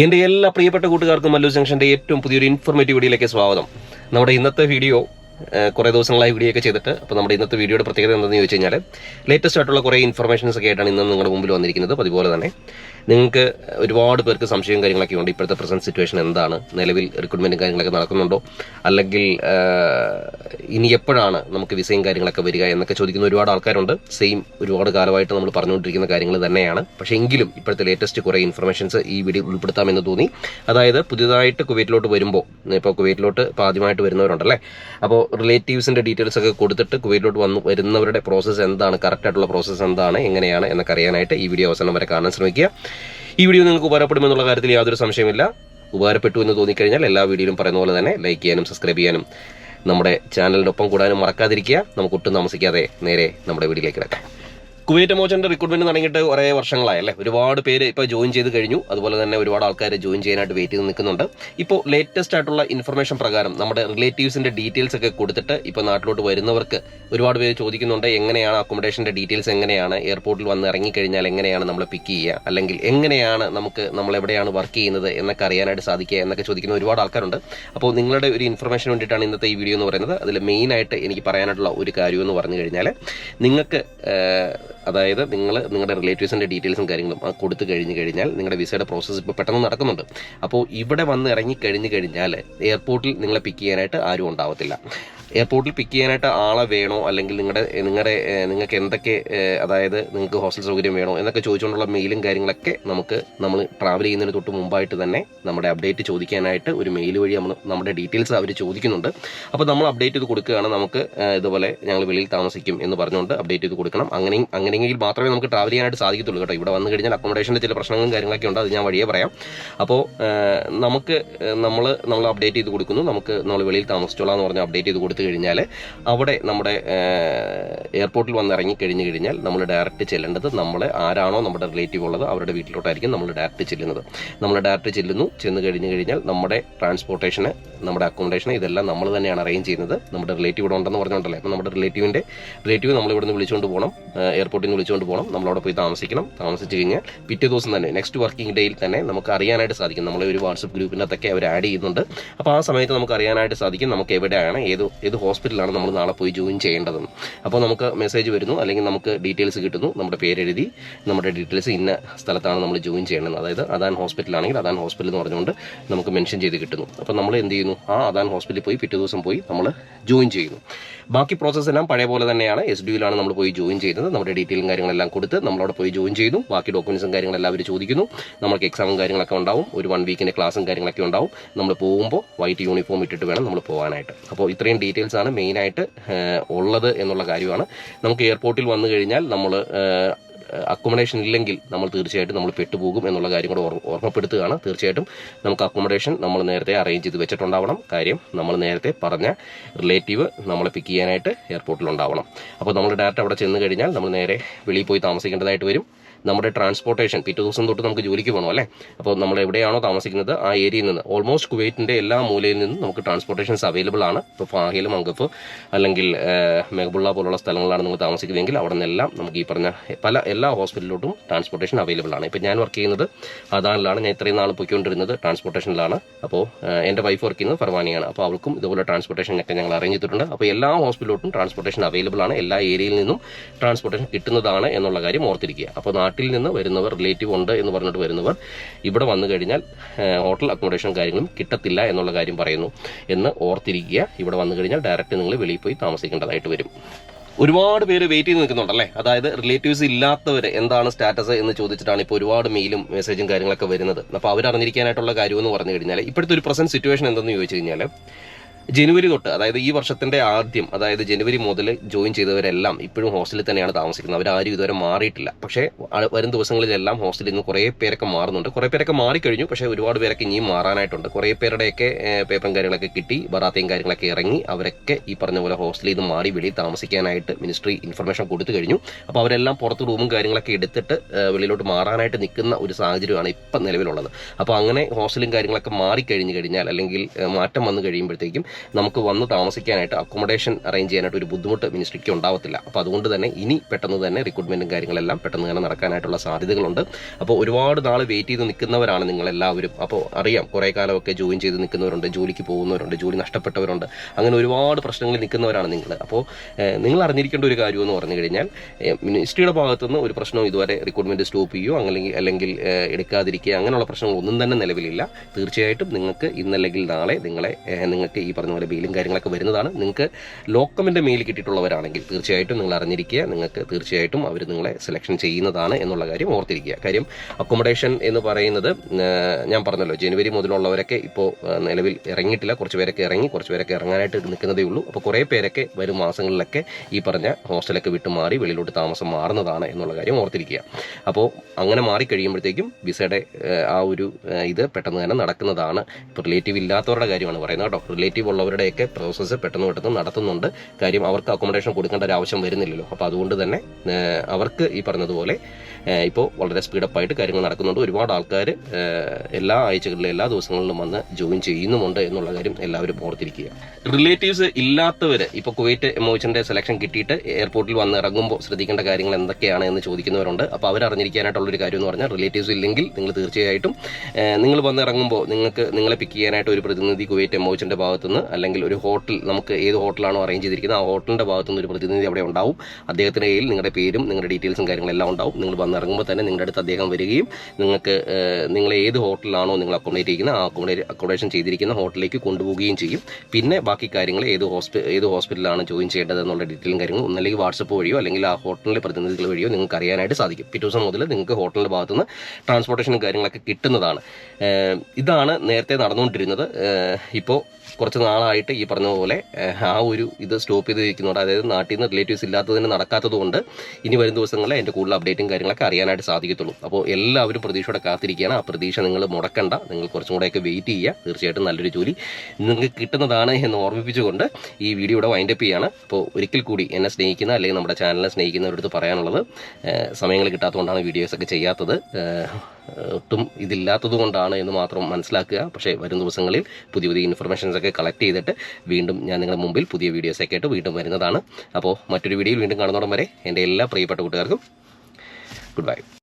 എന്റെ എല്ലാ പ്രിയപ്പെട്ട കൂട്ടുകാർക്കും മല്ലു ജംഗ്ഷന്റെ ഏറ്റവും പുതിയൊരു ഇൻഫോർമേറ്റീവ് വീഡിയോയിലേക്ക് സ്വാഗതം. നമ്മുടെ ഇന്നത്തെ വീഡിയോ കുറേ ദിവസങ്ങളായി വീഡിയോ ഒക്കെ ചെയ്തിട്ട് അപ്പോൾ നമ്മുടെ ഇന്നത്തെ വീഡിയോയുടെ പ്രത്യേകത എന്താണെന്ന് ചോദിച്ചു കഴിഞ്ഞാൽ ലേറ്റസ്റ്റ് ആയിട്ടുള്ള കുറേ ഇൻഫർമേഷൻസ് ഒക്കെ ആയിട്ടാണ് ഇന്ന് നിങ്ങളുടെ മുമ്പിൽ വന്നിരിക്കുന്നത്. അതുപോലെ തന്നെ നിങ്ങൾക്ക് ഒരുപാട് പേർക്ക് സംശയവും കാര്യങ്ങളൊക്കെ ഉണ്ട്. ഇപ്പോഴത്തെ പ്രസന്റ് സിറ്റുവേഷൻ എന്താണ്? നിലവിൽ റിക്രൂട്ട്മെന്റും കാര്യങ്ങളൊക്കെ നടക്കുന്നുണ്ടോ? അല്ലെങ്കിൽ ഇനി എപ്പോഴാണ് നമുക്ക് വിസയും കാര്യങ്ങളൊക്കെ വരിക എന്നൊക്കെ ചോദിക്കുന്ന ഒരുപാട് ആൾക്കാരുണ്ട്. സെയിം ഒരുപാട് കാലമായിട്ട് നമ്മൾ പറഞ്ഞുകൊണ്ടിരിക്കുന്ന കാര്യങ്ങൾ തന്നെയാണ്. പക്ഷേ എങ്കിലും ഇപ്പോഴത്തെ ലേറ്റസ്റ്റ് കുറേ ഇൻഫർമേഷൻസ് ഈ വീഡിയോ ഉൾപ്പെടുത്താമെന്ന് തോന്നി. അതായത് പുതിയതായിട്ട് കുവൈറ്റിലോട്ട് വരുമ്പോൾ ഇപ്പോൾ കുവൈറ്റിലോട്ട് ഇപ്പോൾ ആദ്യമായിട്ട് വരുന്നവരുണ്ടല്ലേ? അപ്പോൾ റിലേറ്റീവ്സിന്റെ ഡീറ്റെയിൽസ് ഒക്കെ കൊടുത്തിട്ട് കുവൈറ്റിലോട്ട് വന്ന് വരുന്നവരുടെ പ്രോസസ്സ് എന്താണ്? കറക്റ്റ് ആയിട്ടുള്ള പ്രോസസ്സ് എന്താണ്? എങ്ങനെയാണ്? എന്നൊക്കെ അറിയാനായിട്ട് ഈ വീഡിയോ അവസാനം വരെ കാണാൻ ശ്രമിക്കുക. ഈ വീഡിയോ നിങ്ങൾക്ക് ഉപകാരപ്പെടുമെന്നുള്ള കാര്യത്തിൽ യാതൊരു സംശയമില്ല ഉപകാരപ്പെട്ടു എന്ന് തോന്നിക്കഴിഞ്ഞാൽ എല്ലാ വീഡിയോയിലും പറയുന്ന പോലെ തന്നെ ലൈക്ക് ചെയ്യാനും സബ്സ്ക്രൈബ് ചെയ്യാനും നമ്മുടെ ചാനലിനൊപ്പം കൂടാനും മറക്കാതിരിക്കുക. നമുക്ക് ഒട്ടും താമസിക്കാതെ നേരെ നമ്മുടെ വീഡിയോയിലേക്ക് കിടക്കാം. കുവൈറ്റ് മോചന്റെ റിക്രൂട്ട്മെന്റ് തുടങ്ങിയിട്ട് കുറേ വർഷങ്ങളായി അല്ലേ? ഒരുപാട് പേര് ഇപ്പോൾ ജോയിൻ ചെയ്ത് കഴിഞ്ഞു. അതുപോലെ തന്നെ ഒരുപാട് ആൾക്കാർ ജോയിൻ ചെയ്യാനായിട്ട് വെയിറ്റ് ചെയ്ത് നിൽക്കുന്നുണ്ട്. ഇപ്പോൾ ലേറ്റസ്റ്റ് ആയിട്ടുള്ള ഇൻഫർമേഷൻ പ്രകാരം നമ്മുടെ റിലേറ്റീവ്സിന്റെ ഡീറ്റെയിൽസ് ഒക്കെ കൊടുത്തിട്ട് ഇപ്പോൾ നാട്ടിലോട്ട് വരുന്നവർക്ക് ഒരുപാട് പേര് ചോദിക്കുന്നുണ്ട് എങ്ങനെയാണ് അക്കോമഡേഷന്റെ ഡീറ്റെയിൽസ് എങ്ങനെയാണ്? എയർപോർട്ടിൽ വന്ന് ഇറങ്ങിക്കഴിഞ്ഞാൽ എങ്ങനെയാണ് നമ്മൾ പിക്ക് ചെയ്യുക? അല്ലെങ്കിൽ എങ്ങനെയാണ് നമുക്ക് നമ്മൾ എവിടെയാണ് വർക്ക് ചെയ്യുന്നത് എന്നൊക്കെ അറിയാനായിട്ട് സാധിക്കുക എന്നൊക്കെ ചോദിക്കുന്ന ഒരുപാട് ആൾക്കാരുണ്ട്. അപ്പോൾ നിങ്ങളുടെ ഒരു ഇൻഫർമേഷൻ വേണ്ടിയിട്ടാണ് ഇന്നത്തെ ഈ വീഡിയോ എന്ന് പറയുന്നത്. അതിൽ മെയിനായിട്ട് എനിക്ക് പറയാനായിട്ടുള്ള ഒരു കാര്യം എന്ന് പറഞ്ഞു കഴിഞ്ഞാൽ നിങ്ങൾക്ക് അതായത് നിങ്ങൾ നിങ്ങളുടെ റിലേറ്റീവ്സിന്റെ ഡീറ്റെയിൽസും കാര്യങ്ങളും ആ കൊടുത്തു കഴിഞ്ഞ് കഴിഞ്ഞാൽ നിങ്ങളുടെ വിസയുടെ പ്രോസസ്സ് ഇപ്പോൾ പെട്ടെന്ന് നടക്കുന്നുണ്ട്. അപ്പോൾ ഇവിടെ വന്ന് ഇറങ്ങി കഴിഞ്ഞ് കഴിഞ്ഞാൽ എയർപോർട്ടിൽ നിങ്ങളെ പിക്ക് ചെയ്യാനായിട്ട് ആരും ഉണ്ടാവത്തില്ല. എയർപോർട്ടിൽ പിക്ക് ചെയ്യാനായിട്ട് ആളെ വേണോ? അല്ലെങ്കിൽ നിങ്ങളുടെ നിങ്ങളുടെ നിങ്ങൾക്ക് എന്തൊക്കെ അതായത് നിങ്ങൾക്ക് ഹോസ്റ്റൽ സൗകര്യം വേണോ? എന്നൊക്കെ ചോദിച്ചുകൊണ്ടുള്ള മെയിലും കാര്യങ്ങളൊക്കെ നമുക്ക് നമ്മൾ ട്രാവൽ ചെയ്യുന്നതിന് തൊട്ട് മുമ്പായിട്ട് തന്നെ നമ്മുടെ അപ്ഡേറ്റ് ചോദിക്കാനായിട്ട് ഒരു മെയിൽ വഴി നമ്മൾ നമ്മുടെ ഡീറ്റെയിൽസ് അവർ ചോദിക്കുന്നുണ്ട്. അപ്പോൾ നമ്മൾ അപ്ഡേറ്റ് ചെയ്ത് കൊടുക്കുകയാണ്. നമുക്ക് ഇതുപോലെ ഞങ്ങൾ വെളിയിൽ താമസിക്കും എന്ന് പറഞ്ഞുകൊണ്ട് അപ്ഡേറ്റ് ചെയ്ത് കൊടുക്കണം. അങ്ങനെയും അങ്ങനെ അങ്ങനെയെങ്കിൽ മാത്രമേ നമുക്ക് ട്രാവൽ ചെയ്യാനായിട്ട് സാധിക്കത്തുള്ളൂ കേട്ടോ. ഇവിടെ വന്നു കഴിഞ്ഞാൽ അക്കോമഡേഷന്റെ ചില പ്രശ്നങ്ങളും കാര്യങ്ങളൊക്കെ ഉണ്ട് അത് ഞാൻ വഴിയേ പറയാം. അപ്പോൾ നമുക്ക് നമ്മൾ നമ്മൾ അപ്ഡേറ്റ് ചെയ്ത് കൊടുക്കുന്നു. നമുക്ക് നമ്മൾ വെളിയിൽ താമസിച്ചോളാം എന്ന് പറഞ്ഞ് അപ്ഡേറ്റ് ചെയ്ത് കൊടുത്തു കഴിഞ്ഞാൽ അവിടെ നമ്മുടെ എയർപോർട്ടിൽ വന്ന് ഇറങ്ങി കഴിഞ്ഞ് കഴിഞ്ഞാൽ നമ്മൾ ഡയറക്റ്റ് ചെല്ലേണ്ടത് നമ്മൾ ആരാണോ നമ്മുടെ റിലേറ്റീവ് ഉള്ളത് അവരുടെ വീട്ടിലോട്ടായിരിക്കും നമ്മൾ ഡയറക്റ്റ് ചെല്ലുന്നത്. നമ്മൾ ഡയറക്റ്റ് ചെല്ലുന്നു ചെന്ന് കഴിഞ്ഞ് കഴിഞ്ഞാൽ നമ്മുടെ ട്രാൻസ്പോർട്ടേഷന് നമ്മുടെ അക്കോമഡേഷന് ഇതെല്ലാം നമ്മൾ തന്നെയാണ് അറേഞ്ച് ചെയ്യുന്നത്. നമ്മുടെ റിലേറ്റീവ് ഇവിടെ ഉണ്ടെന്ന് പറഞ്ഞുകൊണ്ടല്ലേ? അപ്പോൾ നമ്മുടെ റിലേറ്റീവിന്റെ റിലേറ്റീവ് നമ്മൾ ഇവിടുന്ന് വിളിച്ചുകൊണ്ട് പോകണം. എയർപോർട്ടിൽ നിന്ന് വിളിച്ചുകൊണ്ട് പോകണം നമ്മളവിടെ പോയി താമസിക്കണം. താമസിച്ച് കഴിഞ്ഞാൽ പിറ്റേ ദിവസം തന്നെ നെക്സ്റ്റ് വർക്കിംഗ് ഡേയിൽ തന്നെ നമുക്ക് അറിയാനായിട്ട് സാധിക്കും. നമ്മളെ ഒരു വാട്സപ്പ് ഗ്രൂപ്പിനകത്തൊക്കെ അവർ ആഡ് ചെയ്യുന്നുണ്ട്. അപ്പോൾ ആ സമയത്ത് നമുക്ക് അറിയാനായിട്ട് സാധിക്കും നമുക്ക് എവിടെയാണ് ഏത് ഏത് ഹോസ്പിറ്റലാണ് നമ്മൾ നാളെ പോയി ജോയിൻ ചെയ്യേണ്ടതെന്ന് അപ്പോൾ നമുക്ക് മെസ്സേജ് വരുന്നു അല്ലെങ്കിൽ നമുക്ക് ഡീറ്റെയിൽസ് കിട്ടുന്നു. നമ്മുടെ പേരെഴുതി നമ്മുടെ ഡീറ്റെയിൽസ് ഇന്ന സ്ഥലത്താണ് നമ്മൾ ജോയിൻ ചെയ്യേണ്ടത്. അതായത് അദാൻ ഹോസ്പിറ്റലാണെങ്കിൽ അദാൻ ഹോസ്പിറ്റൽ എന്ന് പറഞ്ഞുകൊണ്ട് നമുക്ക് മെൻഷൻ ചെയ്ത് കിട്ടുന്നു. അപ്പോൾ നമ്മൾ എന്ത് ചെയ്യുന്നു? ആ അദാൻ ഹോസ്പിറ്റലിൽ പോയി പിറ്റേ ദിവസം പോയി നമ്മൾ ജോയിൻ ചെയ്യുന്നു. ബാക്കി പ്രോസസ്സ് എല്ലാം പഴയ പോലെ തന്നെയാണ്. എസ് ഡി യുലാണ് നമ്മൾ പോയി ജോയിൻ ചെയ്യുന്നത് നമ്മുടെ ഡീറ്റെയിലും കാര്യങ്ങളെല്ലാം കൊടുത്ത് നമ്മളോട് പോയി ജോയിൻ ചെയ്തു. ബാക്കി ഡോക്യുമെന്റ്സും കാര്യങ്ങളെല്ലാം അവർ ചോദിക്കുന്നു. നമുക്ക് എക്സാമും കാര്യങ്ങളൊക്കെ ഉണ്ടാവും. ഒരു വൺ വീക്കിന്റെ ക്ലാസ്സും കാര്യങ്ങളൊക്കെ ഉണ്ടാവും. നമ്മൾ പോകുമ്പോൾ വൈറ്റ് യൂണിഫോം ഇട്ടിട്ട് വേണം നമ്മൾ പോകാനായിട്ട് അപ്പോൾ ഇത്രയും ഡീറ്റെയിൽസ് ആണ് മെയിനായിട്ട് ഉള്ളത് എന്നുള്ള കാര്യമാണ്. നമുക്ക് എയർപോർട്ടിൽ വന്നു കഴിഞ്ഞാൽ നമ്മൾ അക്കോമഡേഷൻ ഇല്ലെങ്കിൽ നമ്മൾ തീർച്ചയായിട്ടും നമ്മൾ പെട്ടുപോകും എന്നുള്ള കാര്യം കൂടെ ഓർമ്മ- ഓർമ്മപ്പെടുത്തുകയാണ്. തീർച്ചയായിട്ടും നമുക്ക് അക്കോമഡേഷൻ നമ്മൾ നേരത്തെ അറേഞ്ച് ചെയ്ത് വെച്ചിട്ടുണ്ടാവണം. കാര്യം നമ്മൾ നേരത്തെ പറഞ്ഞ റിലേറ്റീവ് നമ്മളെ പിക്ക് ചെയ്യാനായിട്ട് എയർപോർട്ടിൽ ഉണ്ടാവണം. അപ്പോൾ നമ്മൾ ഡയറക്റ്റ് അവിടെ ചെന്ന് കഴിഞ്ഞാൽ നമ്മൾ നേരെ വെളിയിൽ പോയി താമസിക്കേണ്ടതായിട്ട് വരും. നമ്മുടെ ട്രാൻസ്പോർട്ടേഷൻ പിറ്റേ ദിവസം തൊട്ട് നമുക്ക് ജോലിക്ക് പോകണം അല്ലേ? അപ്പോൾ നമ്മൾ എവിടെയാണോ താമസിക്കുന്നത് ആ ഏരിയയിൽ നിന്ന് ഓൾമോസ്റ്റ് കുവൈറ്റിന്റെ എല്ലാ മൂലയിൽ നിന്നും നമുക്ക് ട്രാൻസ്പോർട്ടേഷൻസ് അവൈലബിൾ ആണ്. ഇപ്പോൾ ഫാഹിൽ മങ്കഫ് അല്ലെങ്കിൽ മെഹബുള്ള പോലുള്ള സ്ഥലങ്ങളാണ് നമ്മൾ താമസിക്കുന്നതെങ്കിൽ അവിടെ നിന്നെല്ലാം നമുക്ക് ഈ പറഞ്ഞ പല എല്ലാ ഹോസ്പിറ്റലിലോട്ടും ട്രാൻസ്പോർട്ടേഷൻ അവൈലബിൾ ആണ്. ഇപ്പോൾ ഞാൻ വർക്ക് ചെയ്യുന്നത് അദാനിലാണ്. ഞാൻ ഇത്രയും നാൾ പൊയ്ക്കൊണ്ടിരുന്നത് ട്രാൻസ്പോർട്ടേഷനിലാണ് അപ്പോൾ എന്റെ വൈഫ് വർക്ക് ചെയ്യുന്നത് ഫർവാനിയാണ്. അപ്പോൾ അവൾക്കും ഇതുപോലെ ട്രാൻസ്പോർട്ടേഷൻ ഒക്കെ ഞങ്ങൾ അറേഞ്ച് ചെയ്തിട്ടുണ്ട്. അപ്പോൾ എല്ലാ ഹോസ്പിറ്റലിലോട്ടും ട്രാൻസ്പോർട്ടേഷൻ അവൈലബിൾ ആണ്. എല്ലാ ഏരിയയിൽ നിന്നും ട്രാൻസ്പോർട്ടേഷൻ കിട്ടുന്നതാണ് എന്നുള്ള കാര്യം ഓർത്തിരിക്കുക. അപ്പോൾ നാട്ടിൽ നിന്ന് വരുന്നവർ റിലേറ്റീവ് ഉണ്ട് എന്ന് പറഞ്ഞിട്ട് വരുന്നവർ ഇവിടെ വന്നു കഴിഞ്ഞാൽ ഹോട്ടൽ അക്കോമഡേഷൻ കാര്യങ്ങളും കിട്ടത്തില്ല എന്നുള്ള കാര്യം പറയുന്നു എന്ന് ഓർത്തിരിക്കുക. ഇവിടെ വന്നു കഴിഞ്ഞാൽ ഡയറക്റ്റ് നിങ്ങൾ വെളിയിൽ പോയി താമസിക്കേണ്ടതായിട്ട് വരും. ഒരുപാട് പേര് വെയിറ്റ് ചെയ്ത് നിൽക്കുന്നുണ്ടല്ലേ? അതായത് റിലേറ്റീവ്സ് ഇല്ലാത്തവർ എന്താണ് സ്റ്റാറ്റസ് എന്ന് ചോദിച്ചിട്ടാണ് ഇപ്പോൾ ഒരുപാട് മെയിലും മെസ്സേജും കാര്യങ്ങളൊക്കെ വരുന്നത്. അപ്പോൾ അവരറിഞ്ഞിരിക്കാനായിട്ടുള്ള അറിഞ്ഞിരിക്കാനായിട്ടുള്ള കാര്യമെന്ന് പറഞ്ഞു കഴിഞ്ഞാൽ ഇപ്പോഴത്തെ ഒരു പ്രസന്റ് സിറ്റുവേഷൻ എന്തെന്ന് ചോദിച്ചു കഴിഞ്ഞാൽ ജനുവരി തൊട്ട് അതായത് ഈ വർഷത്തിന്റെ ആദ്യം അതായത് ജനുവരി മുതൽ ജോയിൻ ചെയ്തവരെല്ലാം ഇപ്പോഴും ഹോസ്റ്റലിൽ തന്നെയാണ് താമസിക്കുന്നത്. അവരാരും ഇതുവരെ മാറിയിട്ടില്ല. പക്ഷേ വരും ദിവസങ്ങളിലെല്ലാം ഹോസ്റ്റലിൽ നിന്ന് കുറേ പേരൊക്കെ മാറുന്നുണ്ട്. കുറേ പേരൊക്കെ മാറിക്കഴിഞ്ഞു പക്ഷേ ഒരുപാട് പേരൊക്കെ ഇനിയും മാറാനായിട്ടുണ്ട്. കുറേ പേരുടെയൊക്കെ പേപ്പറും കാര്യങ്ങളൊക്കെ കിട്ടി ബറാത്തയും കാര്യങ്ങളൊക്കെ ഇറങ്ങി അവരൊക്കെ ഈ പറഞ്ഞ പോലെ ഹോസ്റ്റലിൽ നിന്ന് മാറി വെളിയിൽ താമസിക്കാനായിട്ട് മിനിസ്ട്രി ഇൻഫർമേഷൻ കൊടുത്തു കഴിഞ്ഞു. അപ്പോൾ അവരെല്ലാം പുറത്ത് റൂമും കാര്യങ്ങളൊക്കെ എടുത്തിട്ട് വെളിയിലോട്ട് മാറാനായിട്ട് നിൽക്കുന്ന ഒരു സാഹചര്യമാണ് ഇപ്പം നിലവിലുള്ളത്. അപ്പോൾ അങ്ങനെ ഹോസ്റ്റലും കാര്യങ്ങളൊക്കെ മാറിക്കഴിഞ്ഞു കഴിഞ്ഞാൽ അല്ലെങ്കിൽ മാറ്റം വന്നു കഴിയുമ്പോഴത്തേക്കും നമുക്ക് വന്ന് താമസിക്കാനായിട്ട് അക്കോമഡേഷൻ അറേഞ്ച് ചെയ്യാനായിട്ട് ഒരു ബുദ്ധിമുട്ട് മിനിസ്ട്രിക്ക് ഉണ്ടാവത്തില്ല. അപ്പോൾ അതുകൊണ്ട് തന്നെ ഇനി പെട്ടെന്ന് തന്നെ റിക്രൂട്ട്മെന്റും കാര്യങ്ങളെല്ലാം പെട്ടെന്ന് തന്നെ നടക്കാനായിട്ടുള്ള സാധ്യതകളുണ്ട്. അപ്പോൾ ഒരുപാട് നാൾ വെയിറ്റ് ചെയ്ത് നിൽക്കുന്നവരാണ് നിങ്ങളെല്ലാവരും. അപ്പോൾ അറിയാം കുറേ കാലമൊക്കെ ജോയിൻ ചെയ്ത് നിൽക്കുന്നവരുണ്ട് ജോലിക്ക് പോകുന്നവരുണ്ട് ജോലി നഷ്ടപ്പെട്ടവരുണ്ട്. അങ്ങനെ ഒരുപാട് പ്രശ്നങ്ങളിൽ നിൽക്കുന്നവരാണ് നിങ്ങൾ. അപ്പോൾ നിങ്ങൾ അറിഞ്ഞിരിക്കേണ്ട ഒരു കാര്യം എന്ന് പറഞ്ഞു കഴിഞ്ഞാൽ മിനിസ്ട്രിയുടെ ഭാഗത്തുനിന്ന് ഒരു പ്രശ്നവും ഇതുവരെ റിക്രൂട്ട്മെന്റ് സ്റ്റോപ്പ് ചെയ്യുകയോ അല്ലെങ്കിൽ അല്ലെങ്കിൽ എടുക്കാതിരിക്കുക അങ്ങനെയുള്ള പ്രശ്നങ്ങൾ ഒന്നും തന്നെ നിലവിലില്ല. തീർച്ചയായിട്ടും നിങ്ങൾക്ക് ഇന്നല്ലെങ്കിൽ നാളെ നിങ്ങളെ നിങ്ങൾക്ക് ഈ പറഞ്ഞ പോലെ ബെയിലും കാര്യങ്ങളൊക്കെ വരുന്നതാണ്. നിങ്ങൾക്ക് ലോക്കമിന്റെ മെയിൽ കിട്ടിയിട്ടുള്ളവരാണെങ്കിൽ തീർച്ചയായിട്ടും നിങ്ങൾ അറിഞ്ഞിരിക്കുക. നിങ്ങൾക്ക് തീർച്ചയായിട്ടും അവർ നിങ്ങളെ സെലക്ഷൻ ചെയ്യുന്നതാണ് എന്നുള്ള കാര്യം ഓർത്തിരിക്കുക. കാര്യം അക്കോമഡേഷൻ എന്ന് പറയുന്നത് ഞാൻ പറഞ്ഞല്ലോ ജനുവരി മുതലുള്ളവരൊക്കെ ഇപ്പോൾ നിലവിൽ ഇറങ്ങിയിട്ടില്ല. കുറച്ച് പേരൊക്കെ ഇറങ്ങി കുറച്ച് പേരൊക്കെ ഇറങ്ങാനായിട്ട് നിൽക്കുന്നതേ ഉള്ളൂ. അപ്പോൾ കുറേ പേരൊക്കെ വരും മാസങ്ങളിലൊക്കെ ഈ പറഞ്ഞ ഹോസ്റ്റലൊക്കെ വിട്ടു മാറി വെളിയിലോട്ട് താമസം മാറുന്നതാണ് എന്നുള്ള കാര്യം ഓർത്തിരിക്കുക. അപ്പോൾ അങ്ങനെ മാറിക്കഴിയുമ്പോഴത്തേക്കും വിസയുടെ ആ ഒരു ഇത് പെട്ടെന്ന് തന്നെ നടക്കുന്നതാണ്. ഇപ്പോൾ റിലേറ്റീവ് ഇല്ലാത്തവരുടെ കാര്യമാണ് പറയുന്നത് കേട്ടോ. റിലേറ്റീവ് ഉള്ളവരുടെയൊക്കെ പ്രോസസ്സ് പെട്ടെന്ന് പെട്ടെന്ന് നടത്തുന്നുണ്ട്. കാര്യം അവർക്ക് അക്കോമഡേഷൻ കൊടുക്കേണ്ട ഒരു ആവശ്യം വരുന്നില്ലല്ലോ. അപ്പോൾ അതുകൊണ്ട് തന്നെ അവർക്ക് ഈ പറഞ്ഞതുപോലെ ഇപ്പോൾ വളരെ സ്പീഡപ്പായിട്ട് കാര്യങ്ങൾ നടക്കുന്നുണ്ട്. ഒരുപാട് ആൾക്കാർ എല്ലാ ആഴ്ചകളിലും എല്ലാ ദിവസങ്ങളിലും വന്ന് ജോയിൻ ചെയ്യുന്നുമുണ്ട് എന്നുള്ള കാര്യം എല്ലാവരും ഓർത്തിരിക്കുക. റിലേറ്റീവ്സ് ഇല്ലാത്തവർ ഇപ്പോൾ കുവൈറ്റ് എമോച്ചന്റെ സെലക്ഷൻ കിട്ടിയിട്ട് എയർപോർട്ടിൽ വന്ന് ഇറങ്ങുമ്പോൾ ശ്രദ്ധിക്കേണ്ട കാര്യങ്ങൾ എന്തൊക്കെയാണ് എന്ന് ചോദിക്കുന്നവരുണ്ട്. അപ്പോൾ ഒരു കാര്യം എന്ന് പറഞ്ഞാൽ റിലേറ്റീവ്സ് ഇല്ലെങ്കിൽ നിങ്ങൾ തീർച്ചയായിട്ടും നിങ്ങൾ വന്ന് ഇറങ്ങുമ്പോൾ നിങ്ങൾക്ക് നിങ്ങളെ പിക്ക് ചെയ്യാനായിട്ട് ഒരു പ്രതിനിധി കുവൈറ്റ് എമോച്ചന്റെ ഭാഗത്തുനിന്ന് അല്ലെങ്കിൽ ഒരു ഹോട്ടൽ നമുക്ക് ഏത് ഹോട്ടലാണോ അറേഞ്ച് ചെയ്തിരിക്കുന്നത് ആ ഹോട്ടലിന്റെ ഭാഗത്തുനിന്ന് ഒരു പ്രതിനിധി അവിടെ ഉണ്ടാവും. അദ്ദേഹത്തിന്റെ കയ്യിൽ നിങ്ങളുടെ പേരും നിങ്ങളുടെ ഡീറ്റെയിൽസും കാര്യങ്ങളെല്ലാം ഉണ്ടാവും. നിങ്ങൾ വന്ന് ഇറങ്ങുമ്പോൾ തന്നെ നിങ്ങളുടെ അടുത്ത് അദ്ദേഹം വരികയും നിങ്ങൾക്ക് നിങ്ങൾ ഏത് ഹോട്ടലിലാണോ നിങ്ങൾ അക്കോമഡേറ്റ് ചെയ്യുന്നത് ആ അക്കോമഡേറ്റ് അക്കോമഡേഷൻ ചെയ്തിരിക്കുന്ന ഹോട്ടലിലേക്ക് കൊണ്ടുപോവുകയും ചെയ്യും. പിന്നെ ബാക്കി കാര്യങ്ങൾ ഏത് ഹോസ്പിറ്റൽ ഏത് ഹോസ്പിറ്റലാണ് ജോയിൻ ചെയ്യേണ്ടത് എന്നുള്ള ഡീറ്റെയിലും കാര്യങ്ങളും ഒന്നല്ലെങ്കിൽ വാട്സപ്പ് വഴിയോ അല്ലെങ്കിൽ ആ ഹോട്ടലിലെ പ്രതിനിധികൾ വഴിയോ നിങ്ങൾക്ക് അറിയാനായിട്ട് സാധിക്കും. പിറ്റേ ദിവസം മുതൽ നിങ്ങൾക്ക് ഹോട്ടലിന്റെ ഭാഗത്തുനിന്ന് ട്രാൻസ്പോർട്ടേഷനും കാര്യങ്ങളൊക്കെ കിട്ടുന്നതാണ്. ഇതാണ് നേരത്തെ നടന്നുകൊണ്ടിരുന്നത്. ഇപ്പോൾ കുറച്ച് നാളായിട്ട് ഈ പറഞ്ഞ പോലെ ആ ഒരു ഇത് സ്റ്റോപ്പ് ചെയ്ത് ഇരിക്കുന്നുണ്ട് അതായത് നാട്ടിൽ നിന്ന് റിലേറ്റീവ്സ് ഇല്ലാത്തതിന് നടക്കാത്തതുകൊണ്ട് ഇനി വരും ദിവസങ്ങളിൽ അതിന്റെ കൂടുതൽ അപ്ഡേറ്റും കാര്യങ്ങളൊക്കെ അറിയാനായിട്ട് സാധിക്കത്തുള്ളൂ. അപ്പോൾ എല്ലാവരും പ്രതീക്ഷയോടെ കാത്തിരിക്കുകയാണ്. ആ പ്രതീക്ഷ നിങ്ങൾ മുടക്കണ്ട. നിങ്ങൾ കുറച്ചും കൂടെയൊക്കെ വെയിറ്റ് ചെയ്യുക. തീർച്ചയായിട്ടും നല്ലൊരു ജോലി നിങ്ങൾക്ക് കിട്ടുന്നതാണ് എന്ന് ഓർമ്മിപ്പിച്ചുകൊണ്ട് ഈ വീഡിയോ ഇവിടെ വൈൻഡപ്പ് ചെയ്യാണ്. അപ്പോൾ ഒരിക്കൽ കൂടി എന്നെ സ്നേഹിക്കുന്ന അല്ലെങ്കിൽ നമ്മുടെ ചാനലിനെ സ്നേഹിക്കുന്നവരടുത്ത് പറയാനുള്ളത് സമയങ്ങൾ കിട്ടാത്തതുകൊണ്ടാണ് വീഡിയോസൊക്കെ ചെയ്യാത്തത്. ഒട്ടും ഇതില്ലാത്തത് കൊണ്ടാണ് എന്ന് മാത്രം മനസ്സിലാക്കുക. പക്ഷേ വരും ദിവസങ്ങളിൽ പുതിയ പുതിയ ഇൻഫർമേഷൻസ് ഒക്കെ കളക്ട് ചെയ്തിട്ട് വീണ്ടും ഞാൻ നിങ്ങളുടെ മുമ്പിൽ പുതിയ വീഡിയോസൊക്കെ ആയിട്ട് വീണ്ടും വരുന്നതാണ്. അപ്പോൾ മറ്റൊരു വീഡിയോയിൽ വീണ്ടും കാണുന്നോടം വരെ എന്റെ എല്ലാ പ്രിയപ്പെട്ട കൂട്ടുകാർക്കും Goodbye.